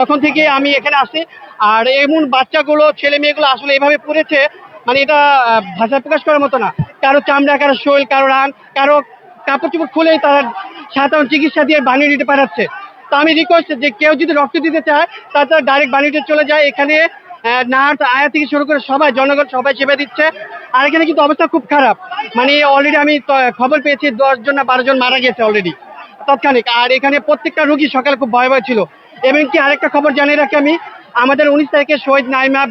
তখন থেকে আমি এখানে আসি। আর এমন বাচ্চাগুলো, ছেলে মেয়েগুলো আসলে এভাবে পড়েছে মানে এটা ভাষায় প্রকাশ করার মতো না। কারও চামড়া, কারও শৈল, কারও রান, কারও কাপড় চোপড় খুলেই তারা সাধারণ চিকিৎসা দিয়ে বানিয়ে দিতে পারাচ্ছে। তো আমি রিকোয়েস্ট যে কেউ যদি রক্ত দিতে চায়, তারা ডাইরেক্ট বানিয়ে চলে যায়। এখানে নার্স, আয়া থেকে শুরু করে সবাই, জনগণ সবাই সেবা দিচ্ছে। আর এখানে কিন্তু অবস্থা খুব খারাপ। মানে অলরেডি আমি খবর পেয়েছি, দশ জন না বারো জন মারা গেছে অলরেডি তৎক্ষণিক। আর এখানে প্রত্যেকটা রুগী সকালে খুব ভয় ভয় ছিল। এবং কি আরেকটা খবর জানিয়ে রাখি আমি, আমাদের উনিশ তারিখে শহীদ নাইমা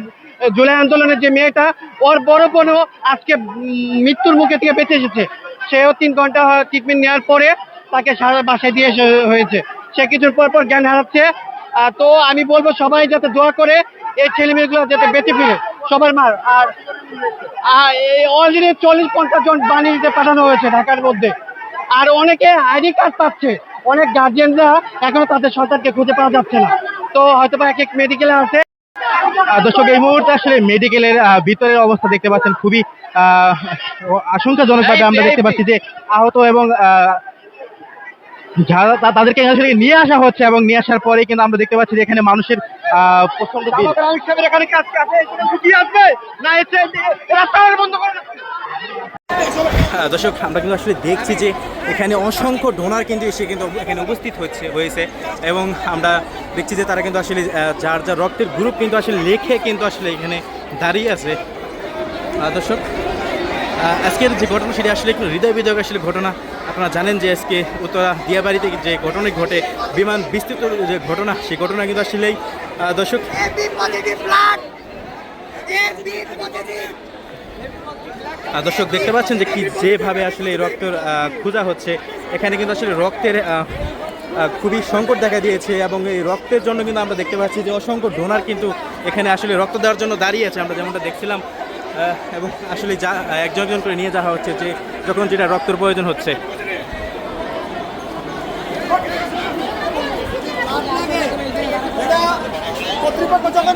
জুলাই আন্দোলনের যে মেয়েটা, ওর বড় বোনও আজকে মৃত্যুর মুখে থেকে বেঁচে এসেছে। সেও তিন ঘণ্টা ট্রিটমেন্ট নেওয়ার পরে তাকে সারা বাসায় দিয়ে হয়েছে। সে কিছুর পর পর জ্ঞান হারাচ্ছে। তো আমি বলব সবাই যাতে দোয়া করে, এই ছেলে মেয়েগুলো যাতে বেঁচে ফিরে। সবার মার। আর অলরেডি চল্লিশ পঞ্চাশ জন বানিয়ে পাঠানো হয়েছে ঢাকার মধ্যে। আর অনেকে আইডি কার্ড পাচ্ছে। অনেক গার্জিয়ানরা এখনও তাদের সন্তানকে খুঁজে পাওয়া যাচ্ছে না। তো হয়তো বা এক এক মেডিকেলে আছে। দর্শক এই মুহূর্তে আসলে মেডিকেলের ভিতরের অবস্থা দেখতে পাচ্ছেন খুবই আশঙ্কাজনকভাবে আমরা দেখতে পাচ্ছি যে আহত এবং যারা তাদেরকে আসলে নিয়ে আসা হচ্ছে এবং নিয়ে আসার পরে কিন্তু আমরা দেখতে পাচ্ছি যে এখানে মানুষের আহ, দর্শক, আমরা কিন্তু আসলে দেখছি যে এখানে অসংখ্য ডোনার কিন্তু এসে কিন্তু এখানে উপস্থিত হচ্ছে, হয়েছে। এবং আমরা দেখছি যে তারা কিন্তু আসলে যার যার রক্তের গ্রুপ কিন্তু আসলে লেখে কিন্তু আসলে এখানে দাঁড়িয়ে আছে। দর্শক আজকের যে ঘটনা সেটি আসলে একটু হৃদয় বিদয় আসলে ঘটনা। আপনারা জানেন যে আজকে উত্তরা দিয়াবাড়িতে যে ঘটনা ঘটে, বিমান বিস্তৃত যে ঘটনা, সেই ঘটনা কিন্তু আসলেই দর্শক দর্শক, দেখতে পাচ্ছেন যে কি যেভাবে আসলে এই রক্তের খোঁজা হচ্ছে। এখানে কিন্তু আসলে রক্তের খুবই সংকট দেখা দিয়েছে এবং এই রক্তের জন্য কিন্তু আমরা দেখতে পাচ্ছি যে অসংখ্য ডোনার কিন্তু এখানে আসলে রক্ত দেওয়ার জন্য দাঁড়িয়ে আছে। আমরা যেমনটা দেখছিলাম এবং আসলে যা একজন একজন করে নিয়ে যাওয়া হচ্ছে যে যখন যেটা রক্তের প্রয়োজন হচ্ছে। কর্তৃপক্ষ যখন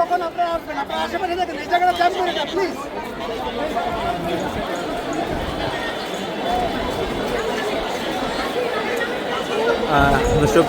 তখন আসবেন আশেপাশে দেখেন এই জায়গাটা করে প্লিজ দর্শক